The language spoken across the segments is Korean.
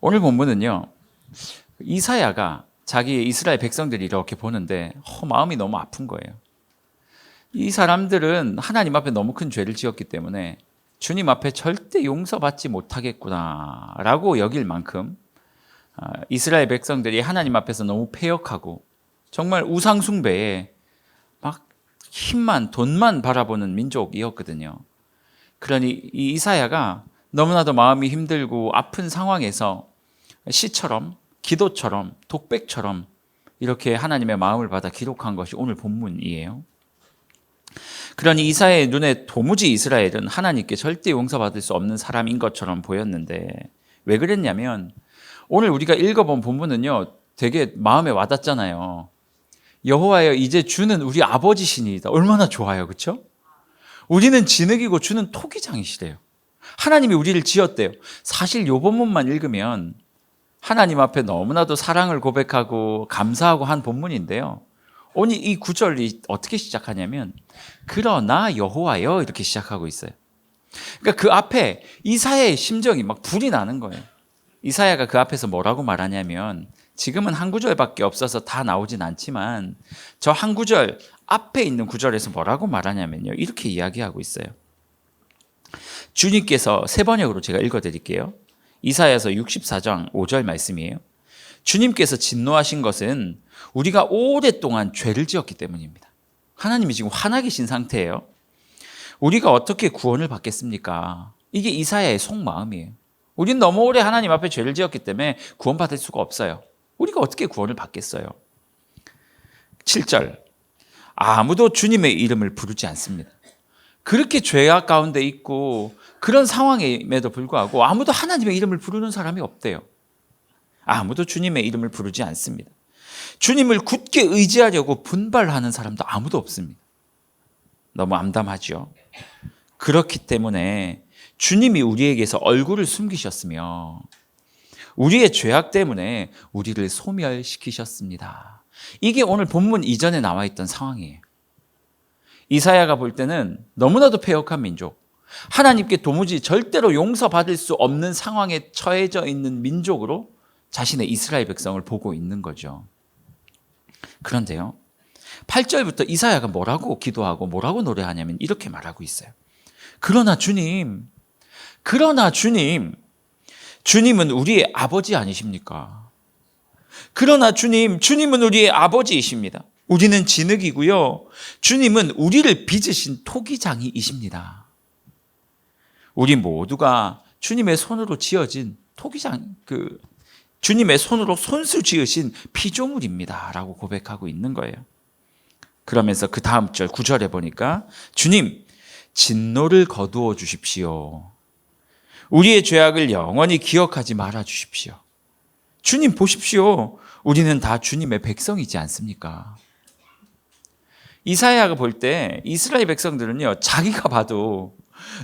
오늘 본문은요. 이사야가 자기 이스라엘 백성들이 이렇게 보는데 어, 마음이 너무 아픈 거예요. 이 사람들은 하나님 앞에 너무 큰 죄를 지었기 때문에 주님 앞에 절대 용서받지 못하겠구나라고 여길 만큼 아, 이스라엘 백성들이 하나님 앞에서 너무 패역하고 정말 우상 숭배에 막 힘만 돈만 바라보는 민족이었거든요. 그러니 이 이사야가 너무나도 마음이 힘들고 아픈 상황에서 시처럼 기도처럼 독백처럼 이렇게 하나님의 마음을 받아 기록한 것이 오늘 본문이에요. 그러니 이사의 눈에 도무지 이스라엘은 하나님께 절대 용서받을 수 없는 사람인 것처럼 보였는데 왜 그랬냐면 오늘 우리가 읽어본 본문은요 되게 마음에 와닿잖아요. 여호와여 이제 주는 우리 아버지시니이다. 얼마나 좋아요, 그렇죠? 우리는 진흙이고 주는 토기장이시래요. 하나님이 우리를 지었대요. 사실 요 본문만 읽으면 하나님 앞에 너무나도 사랑을 고백하고 감사하고 한 본문인데요. 오늘 이 구절이 어떻게 시작하냐면 그러나 여호와여 이렇게 시작하고 있어요. 그러니까 그 앞에 이사야의 심정이 막 불이 나는 거예요. 이사야가 그 앞에서 뭐라고 말하냐면 지금은 한 구절밖에 없어서 다 나오진 않지만 저 한 구절 앞에 있는 구절에서 뭐라고 말하냐면요. 이렇게 이야기하고 있어요. 주님께서 세 번역으로 제가 읽어 드릴게요. 이사야서 64장 5절 말씀이에요. 주님께서 진노하신 것은 우리가 오랫동안 죄를 지었기 때문입니다. 하나님이 지금 화나 계신 상태예요. 우리가 어떻게 구원을 받겠습니까? 이게 이사야의 속마음이에요. 우린 너무 오래 하나님 앞에 죄를 지었기 때문에 구원받을 수가 없어요. 우리가 어떻게 구원을 받겠어요? 7절. 아무도 주님의 이름을 부르지 않습니다. 그렇게 죄악 가운데 있고 그런 상황임에도 불구하고 아무도 하나님의 이름을 부르는 사람이 없대요. 아무도 주님의 이름을 부르지 않습니다. 주님을 굳게 의지하려고 분발하는 사람도 아무도 없습니다. 너무 암담하죠. 그렇기 때문에 주님이 우리에게서 얼굴을 숨기셨으며 우리의 죄악 때문에 우리를 소멸시키셨습니다. 이게 오늘 본문 이전에 나와 있던 상황이에요. 이사야가 볼 때는 너무나도 패역한 민족, 하나님께 도무지 절대로 용서받을 수 없는 상황에 처해져 있는 민족으로 자신의 이스라엘 백성을 보고 있는 거죠. 그런데요. 8절부터 이사야가 뭐라고 기도하고 뭐라고 노래하냐면 이렇게 말하고 있어요. 그러나 주님, 그러나 주님, 주님은 우리의 아버지 아니십니까? 그러나 주님, 주님은 우리의 아버지이십니다. 우리는 진흙이고요. 주님은 우리를 빚으신 토기장이이십니다. 우리 모두가 주님의 손으로 지어진 토기장, 그, 주님의 손으로 손수 지으신 피조물입니다. 라고 고백하고 있는 거예요. 그러면서 그 다음 절, 9절에 보니까, 주님, 진노를 거두어 주십시오. 우리의 죄악을 영원히 기억하지 말아 주십시오. 주님 보십시오. 우리는 다 주님의 백성이지 않습니까? 이사야가 볼 때 이스라엘 백성들은요, 자기가 봐도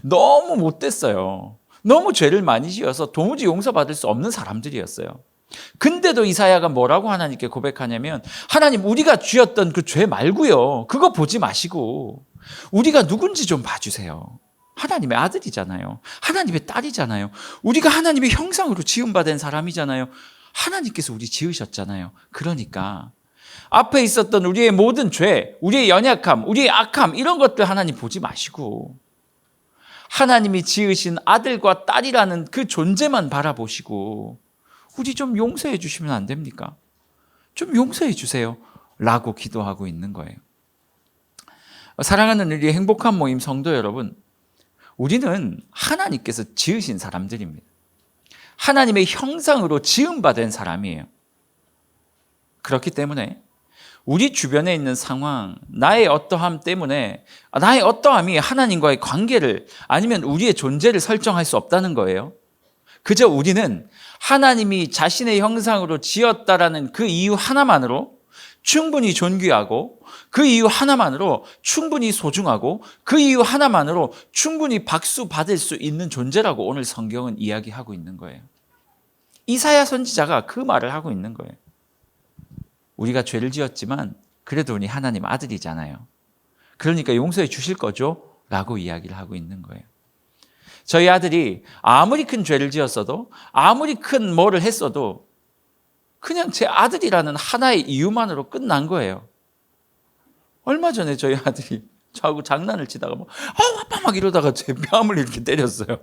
너무 못됐어요. 너무 죄를 많이 지어서 도무지 용서받을 수 없는 사람들이었어요. 근데도 이사야가 뭐라고 하나님께 고백하냐면, 하나님, 우리가 쥐었던 그 죄 말고요. 그거 보지 마시고, 우리가 누군지 좀 봐주세요. 하나님의 아들이잖아요. 하나님의 딸이잖아요. 우리가 하나님의 형상으로 지음받은 사람이잖아요. 하나님께서 우리 지으셨잖아요. 그러니까 앞에 있었던 우리의 모든 죄, 우리의 연약함, 우리의 악함 이런 것들 하나님 보지 마시고 하나님이 지으신 아들과 딸이라는 그 존재만 바라보시고 우리 좀 용서해 주시면 안 됩니까? 좀 용서해 주세요. 라고 기도하고 있는 거예요. 사랑하는 우리 행복한 모임 성도 여러분, 우리는 하나님께서 지으신 사람들입니다. 하나님의 형상으로 지음받은 사람이에요. 그렇기 때문에 우리 주변에 있는 상황, 나의 어떠함 때문에 나의 어떠함이 하나님과의 관계를 아니면 우리의 존재를 설정할 수 없다는 거예요. 그저 우리는 하나님이 자신의 형상으로 지었다라는 그 이유 하나만으로 충분히 존귀하고 그 이유 하나만으로 충분히 소중하고 그 이유 하나만으로 충분히 박수 받을 수 있는 존재라고 오늘 성경은 이야기하고 있는 거예요. 이사야 선지자가 그 말을 하고 있는 거예요. 우리가 죄를 지었지만 그래도 우리 하나님 아들이잖아요. 그러니까 용서해 주실 거죠? 라고 이야기를 하고 있는 거예요. 저희 아들이 아무리 큰 죄를 지었어도 아무리 큰 뭐를 했어도 그냥 제 아들이라는 하나의 이유만으로 끝난 거예요. 얼마 전에 저희 아들이 저하고 장난을 치다가 뭐, 아, 아빠 막 이러다가 제 뺨을 이렇게 때렸어요.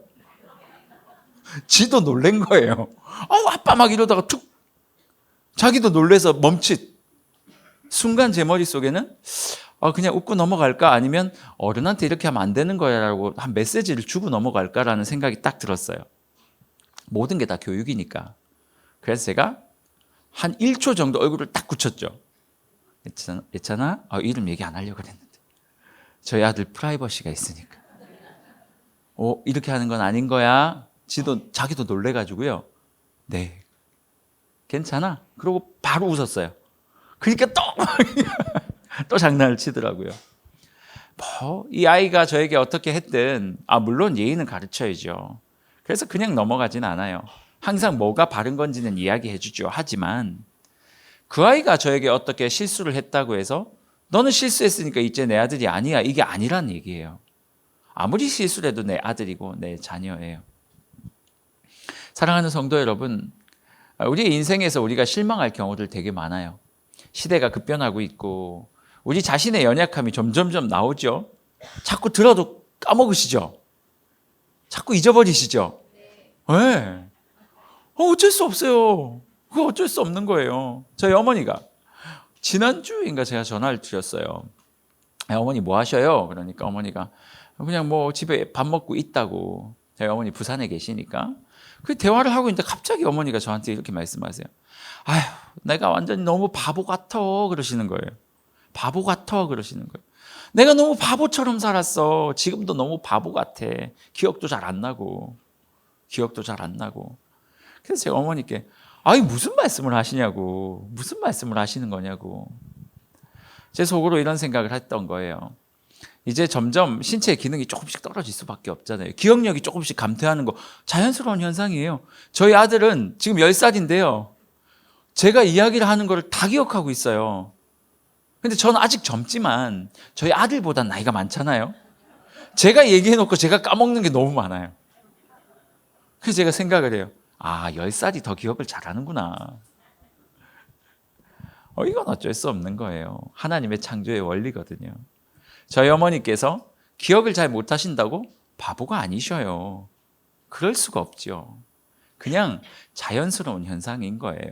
지도 놀란 거예요. 아, 아빠 막 이러다가 툭. 자기도 놀래서 멈칫. 순간 제 머릿속에는 아, 그냥 웃고 넘어갈까? 아니면 어른한테 이렇게 하면 안 되는 거야 라고 한 메시지를 주고 넘어갈까라는 생각이 딱 들었어요. 모든 게 다 교육이니까. 그래서 제가 한 1초 정도 얼굴을 딱 굳혔죠. 예찬아, 예찬아? 아, 이름 얘기 안 하려고 그랬는데. 저희 아들 프라이버시가 있으니까. 어, 이렇게 하는 건 아닌 거야. 지도, 자기도 놀래가지고요. 네. 괜찮아. 그러고 바로 웃었어요. 그러니까 또, 또 장난을 치더라고요. 뭐, 이 아이가 저에게 어떻게 했든, 아, 물론 예의는 가르쳐야죠. 그래서 그냥 넘어가진 않아요. 항상 뭐가 바른 건지는 이야기해 주죠. 하지만, 그 아이가 저에게 어떻게 실수를 했다고 해서, 너는 실수했으니까 이제 내 아들이 아니야. 이게 아니란 얘기예요. 아무리 실수를 해도 내 아들이고 내 자녀예요. 사랑하는 성도 여러분, 우리 인생에서 우리가 실망할 경우들 되게 많아요. 시대가 급변하고 있고, 우리 자신의 연약함이 점점점 나오죠. 자꾸 들어도 까먹으시죠? 자꾸 잊어버리시죠? 네. 어, 어쩔 수 없어요. 그거 어쩔 수 없는 거예요. 저희 어머니가 지난주인가 제가 전화를 드렸어요. 야, 어머니 뭐 하셔요? 그러니까 어머니가 그냥 뭐 집에 밥 먹고 있다고. 저희 어머니 부산에 계시니까. 그 대화를 하고 있는데 갑자기 어머니가 저한테 이렇게 말씀하세요. 아휴, 내가 완전히 너무 바보 같아. 그러시는 거예요. 바보 같아. 그러시는 거예요. 내가 너무 바보처럼 살았어. 지금도 너무 바보 같아. 기억도 잘 안 나고. 기억도 잘 안 나고. 그래서 제가 어머니께, 아니, 무슨 말씀을 하시냐고. 무슨 말씀을 하시는 거냐고. 제 속으로 이런 생각을 했던 거예요. 이제 점점 신체의 기능이 조금씩 떨어질 수밖에 없잖아요. 기억력이 조금씩 감퇴하는 거 자연스러운 현상이에요. 저희 아들은 지금 10살인데요. 제가 이야기를 하는 거를 다 기억하고 있어요. 근데 저는 아직 젊지만 저희 아들보다 나이가 많잖아요. 제가 얘기해 놓고 제가 까먹는 게 너무 많아요. 그래서 제가 생각을 해요. 아, 10살이 더 기억을 잘하는구나. 어, 이건 어쩔 수 없는 거예요. 하나님의 창조의 원리거든요. 저희 어머니께서 기억을 잘 못하신다고 바보가 아니셔요. 그럴 수가 없죠. 그냥 자연스러운 현상인 거예요.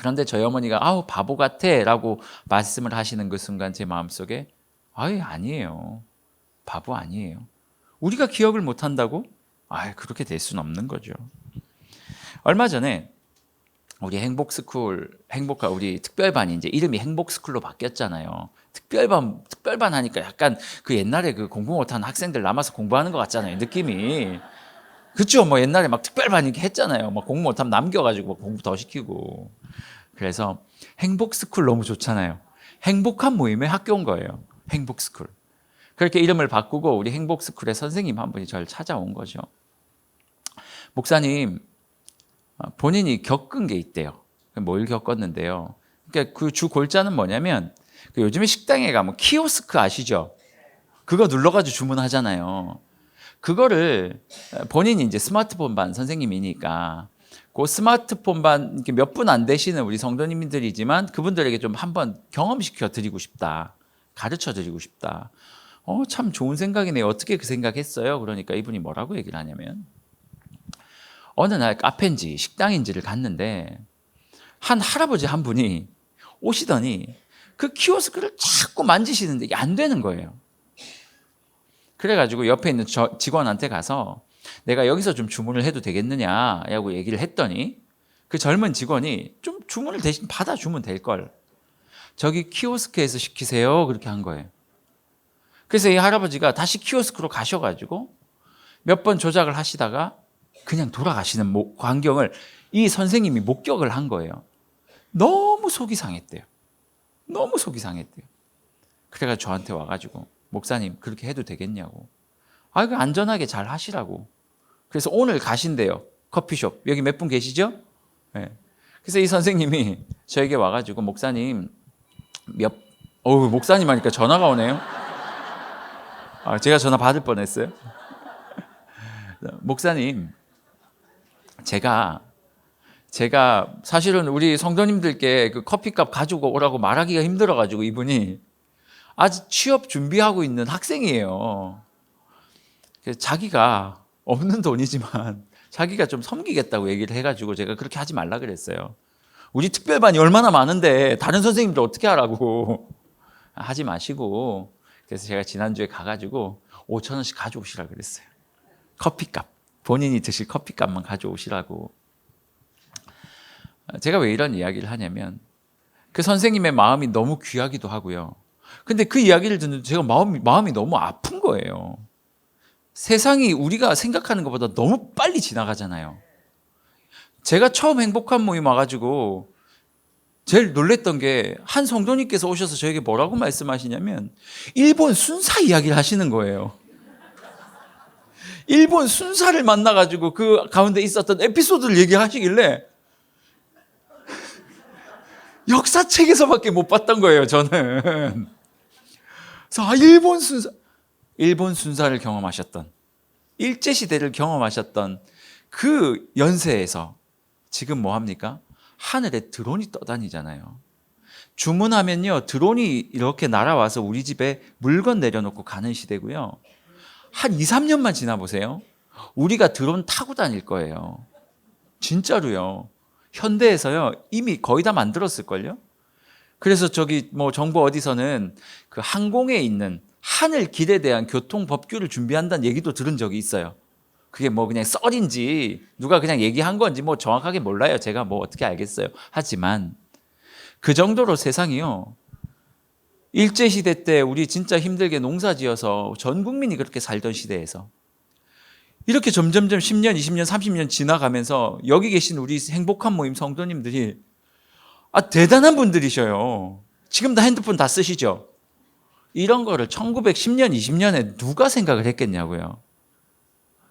그런데 저희 어머니가 아우 바보 같아라고 말씀을 하시는 그 순간 제 마음속에 아예 아니에요. 바보 아니에요. 우리가 기억을 못 한다고? 아, 그렇게 될 수는 없는 거죠. 얼마 전에 우리 행복스쿨 행복하 우리 특별반이 이제 이름이 행복스쿨로 바뀌었잖아요. 특별반 특별반 하니까 약간 그 옛날에 그 공부 못하는 학생들 남아서 공부하는 것 같잖아요. 느낌이 그쵸? 뭐 옛날에 막 특별반 이렇게 했잖아요. 막 공부 못하면 남겨가지고 공부 더 시키고 그래서 행복스쿨 너무 좋잖아요. 행복한 모임에 학교 온 거예요. 행복스쿨. 그렇게 이름을 바꾸고 우리 행복스쿨의 선생님 한 분이 저를 찾아온 거죠. 목사님 본인이 겪은 게 있대요. 뭘 겪었는데요. 그러니까 그 주 골자는 뭐냐면 그 요즘에 식당에 가면 키오스크 아시죠? 그거 눌러가지고 주문하잖아요. 그거를 본인이 이제 스마트폰 반 선생님이니까 그 스마트폰 반몇분 안 되시는 우리 성도님들이지만 그분들에게 좀 한번 경험시켜 드리고 싶다. 가르쳐 드리고 싶다. 어, 참 좋은 생각이네요. 어떻게 그 생각했어요? 그러니까 이분이 뭐라고 얘기를 하냐면 어느 날 카페인지 식당인지를 갔는데 한 할아버지 한 분이 오시더니 그 키오스크를 자꾸 만지시는데 이게 안 되는 거예요. 그래가지고 옆에 있는 저 직원한테 가서 내가 여기서 좀 주문을 해도 되겠느냐라고 얘기를 했더니 그 젊은 직원이 좀 주문을 대신 받아주면 될 걸. 저기 키오스크에서 시키세요. 그렇게 한 거예요. 그래서 이 할아버지가 다시 키오스크로 가셔가지고 몇 번 조작을 하시다가 그냥 돌아가시는 광경을 이 선생님이 목격을 한 거예요. 너무 속이 상했대요. 너무 속이 상했대요. 그래가 저한테 와가지고 목사님 그렇게 해도 되겠냐고. 아, 그 안전하게 잘 하시라고. 그래서 오늘 가신대요. 커피숍. 여기 몇 분 계시죠? 네. 그래서 이 선생님이 저에게 와가지고 목사님 몇, 어우, 목사님 하니까 전화가 오네요. 아, 제가 전화 받을 뻔 했어요. 목사님, 제가 제가 사실은 우리 성도님들께 그 커피값 가지고 오라고 말하기가 힘들어가지고 이분이 아직 취업 준비하고 있는 학생이에요. 자기가 없는 돈이지만 자기가 좀 섬기겠다고 얘기를 해가지고 제가 그렇게 하지 말라 그랬어요. 우리 특별반이 얼마나 많은데 다른 선생님들 어떻게 하라고 하지 마시고 그래서 제가 지난주에 가가지고 5천 원씩 가져오시라 그랬어요. 커피값 본인이 드실 커피값만 가져오시라고. 제가 왜 이런 이야기를 하냐면 그 선생님의 마음이 너무 귀하기도 하고요. 근데 그 이야기를 듣는 제가 마음이, 마음이 너무 아픈 거예요. 세상이 우리가 생각하는 것보다 너무 빨리 지나가잖아요. 제가 처음 행복한 모임 와가지고 제일 놀랬던 게 한 성도님께서 오셔서 저에게 뭐라고 말씀하시냐면 일본 순사 이야기를 하시는 거예요. 일본 순사를 만나가지고 그 가운데 있었던 에피소드를 얘기하시길래 역사책에서밖에 못 봤던 거예요, 저는. 그래서 아, 일본 순사, 일본 순사를 경험하셨던, 일제 시대를 경험하셨던 그 연세에서 지금 뭐 합니까? 하늘에 드론이 떠다니잖아요. 주문하면요, 드론이 이렇게 날아와서 우리 집에 물건 내려놓고 가는 시대고요. 한 2, 3년만 지나 보세요. 우리가 드론 타고 다닐 거예요. 진짜로요. 현대에서요, 이미 거의 다 만들었을걸요? 그래서 저기 뭐 정부 어디서는 그 항공에 있는 하늘 길에 대한 교통 법규를 준비한다는 얘기도 들은 적이 있어요. 그게 뭐 그냥 썰인지 누가 그냥 얘기한 건지 뭐 정확하게 몰라요. 제가 뭐 어떻게 알겠어요. 하지만 그 정도로 세상이요. 일제시대 때 우리 진짜 힘들게 농사 지어서 전 국민이 그렇게 살던 시대에서 이렇게 점점점 10년, 20년, 30년 지나가면서 여기 계신 우리 행복한 모임 성도님들이 아, 대단한 분들이셔요. 지금 다 핸드폰 다 쓰시죠? 이런 거를 1910년, 20년에 누가 생각을 했겠냐고요.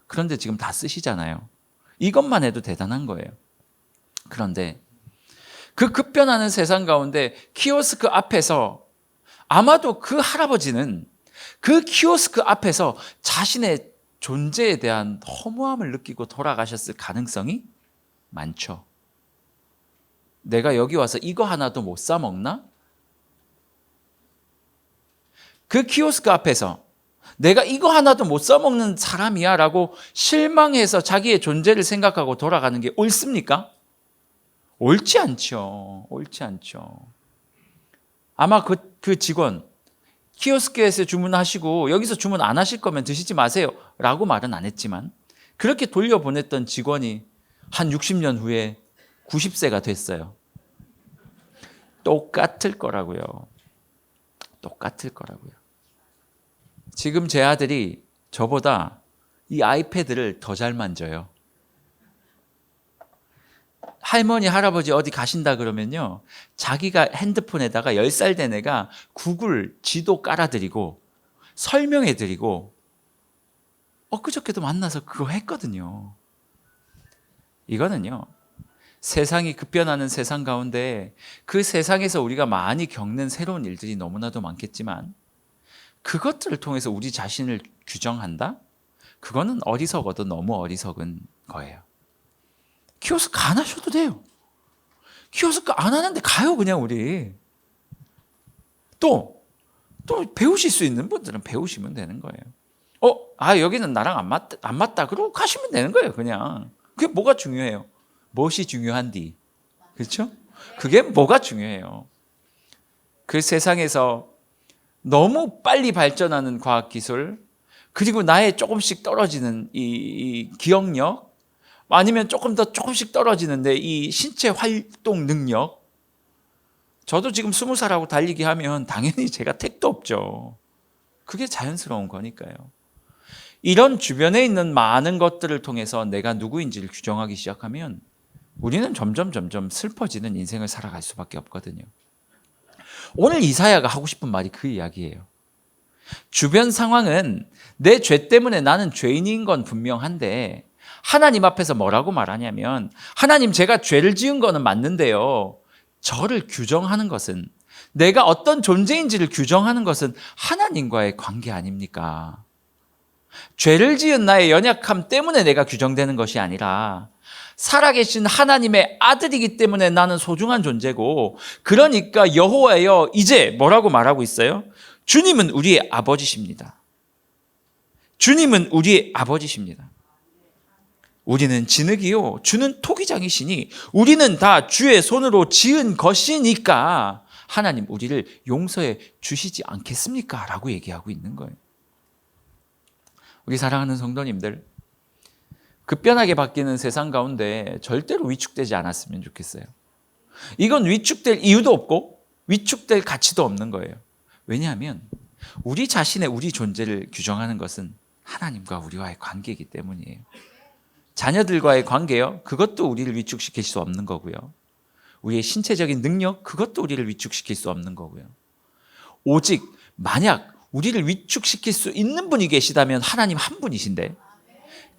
그런데 지금 다 쓰시잖아요. 이것만 해도 대단한 거예요. 그런데 그 급변하는 세상 가운데 키오스크 앞에서 아마도 그 할아버지는 그 키오스크 앞에서 자신의 존재에 대한 허무함을 느끼고 돌아가셨을 가능성이 많죠. 내가 여기 와서 이거 하나도 못 사 먹나? 그 키오스크 앞에서 내가 이거 하나도 못 사 먹는 사람이야 라고 실망해서 자기의 존재를 생각하고 돌아가는 게 옳습니까? 옳지 않죠. 옳지 않죠. 아마 그, 그 직원, 키오스크에서 주문하시고 여기서 주문 안 하실 거면 드시지 마세요. 라고 말은 안 했지만 그렇게 돌려보냈던 직원이 한 60년 후에 90세가 됐어요. 똑같을 거라고요. 똑같을 거라고요. 지금 제 아들이 저보다 이 아이패드를 더 잘 만져요. 할머니, 할아버지 어디 가신다 그러면요. 자기가 핸드폰에다가 10살 된 애가 구글 지도 깔아드리고 설명해드리고 엊그저께도 만나서 그거 했거든요. 이거는요. 세상이 급변하는 세상 가운데 그 세상에서 우리가 많이 겪는 새로운 일들이 너무나도 많겠지만 그것들을 통해서 우리 자신을 규정한다? 그거는 어리석어도 너무 어리석은 거예요. 키오스크 안 하셔도 돼요. 키오스크 안 하는데 가요, 그냥 우리. 또, 또 배우실 수 있는 분들은 배우시면 되는 거예요. 어, 아, 여기는 나랑 안 맞다, 안 맞다. 그러고 가시면 되는 거예요, 그냥. 그게 뭐가 중요해요? 무엇이 중요한디? 그렇죠? 그게 뭐가 중요해요? 그 세상에서 너무 빨리 발전하는 과학 기술, 그리고 나의 조금씩 떨어지는 이, 이 기억력, 아니면 조금 더 조금씩 떨어지는데 이 신체 활동 능력, 저도 지금 스무 살하고 달리기 하면 당연히 제가 택도 없죠. 그게 자연스러운 거니까요. 이런 주변에 있는 많은 것들을 통해서 내가 누구인지를 규정하기 시작하면 우리는 점점 점점 슬퍼지는 인생을 살아갈 수밖에 없거든요. 오늘 이사야가 하고 싶은 말이 그 이야기예요. 주변 상황은 내 죄 때문에 나는 죄인인 건 분명한데 하나님 앞에서 뭐라고 말하냐면 하나님 제가 죄를 지은 거는 맞는데요. 저를 규정하는 것은 내가 어떤 존재인지를 규정하는 것은 하나님과의 관계 아닙니까? 죄를 지은 나의 연약함 때문에 내가 규정되는 것이 아니라 살아계신 하나님의 아들이기 때문에 나는 소중한 존재고 그러니까 여호와여 이제 뭐라고 말하고 있어요? 주님은 우리의 아버지십니다. 주님은 우리의 아버지십니다. 우리는 진흙이요 주는 토기장이시니 우리는 다 주의 손으로 지은 것이니까 하나님 우리를 용서해 주시지 않겠습니까? 라고 얘기하고 있는 거예요. 우리 사랑하는 성도님들 급변하게 바뀌는 세상 가운데 절대로 위축되지 않았으면 좋겠어요. 이건 위축될 이유도 없고 위축될 가치도 없는 거예요. 왜냐하면 우리 자신의 우리 존재를 규정하는 것은 하나님과 우리와의 관계이기 때문이에요. 자녀들과의 관계요. 그것도 우리를 위축시킬 수 없는 거고요. 우리의 신체적인 능력 그것도 우리를 위축시킬 수 없는 거고요. 오직 만약 우리를 위축시킬 수 있는 분이 계시다면 하나님 한 분이신데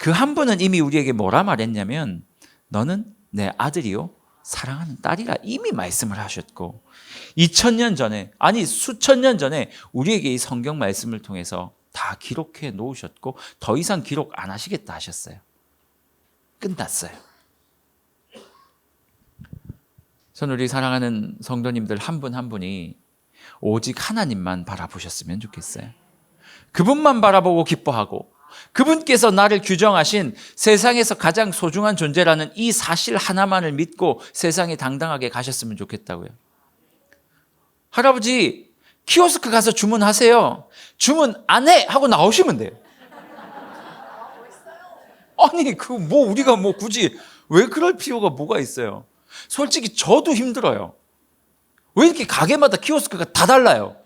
그 한 분은 이미 우리에게 뭐라 말했냐면 너는 내 아들이요 사랑하는 딸이라 이미 말씀을 하셨고 2000년 전에 아니 수천 년 전에 우리에게 이 성경 말씀을 통해서 다 기록해 놓으셨고 더 이상 기록 안 하시겠다 하셨어요. 끝났어요. 전 우리 사랑하는 성도님들 한 분한 분이 오직 하나님만 바라보셨으면 좋겠어요. 그분만 바라보고 기뻐하고 그분께서 나를 규정하신 세상에서 가장 소중한 존재라는 이 사실 하나만을 믿고 세상에 당당하게 가셨으면 좋겠다고요. 할아버지, 키오스크 가서 주문하세요. 주문 안 해! 하고 나오시면 돼요. 아니, 그 뭐 우리가 뭐 굳이 왜 그럴 필요가 뭐가 있어요? 솔직히 저도 힘들어요. 왜 이렇게 가게마다 키오스크가 다 달라요?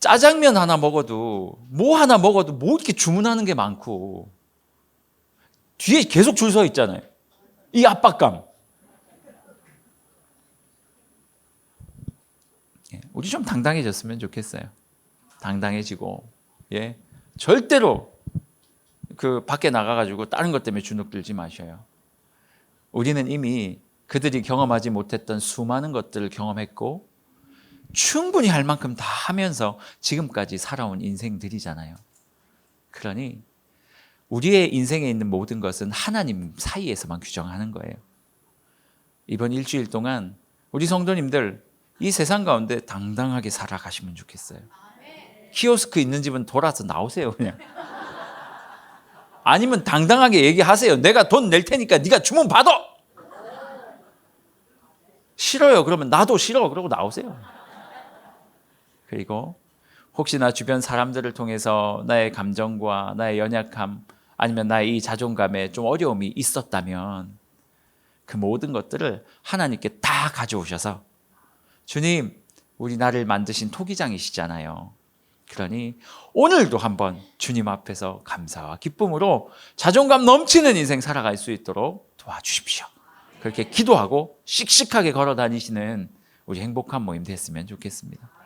짜장면 하나 먹어도 뭐 하나 먹어도 뭐 이렇게 주문하는 게 많고 뒤에 계속 줄 서 있잖아요. 이 압박감. 예, 우리 좀 당당해졌으면 좋겠어요. 당당해지고 예 절대로 그 밖에 나가가지고 다른 것 때문에 주눅 들지 마셔요. 우리는 이미 그들이 경험하지 못했던 수많은 것들을 경험했고 충분히 할 만큼 다 하면서 지금까지 살아온 인생들이잖아요. 그러니 우리의 인생에 있는 모든 것은 하나님 사이에서만 규정하는 거예요. 이번 일주일 동안 우리 성도님들 이 세상 가운데 당당하게 살아가시면 좋겠어요. 키오스크 있는 집은 돌아서 나오세요, 그냥. 아니면 당당하게 얘기하세요. 내가 돈 낼 테니까 네가 주문 받아. 싫어요. 그러면 나도 싫어. 그러고 나오세요. 그리고 혹시나 주변 사람들을 통해서 나의 감정과 나의 연약함 아니면 나의 이 자존감에 좀 어려움이 있었다면 그 모든 것들을 하나님께 다 가져오셔서 주님, 우리 나를 만드신 토기장이시잖아요. 그러니 오늘도 한번 주님 앞에서 감사와 기쁨으로 자존감 넘치는 인생 살아갈 수 있도록 도와주십시오. 그렇게 기도하고 씩씩하게 걸어 다니시는 우리 행복한 모임 됐으면 좋겠습니다.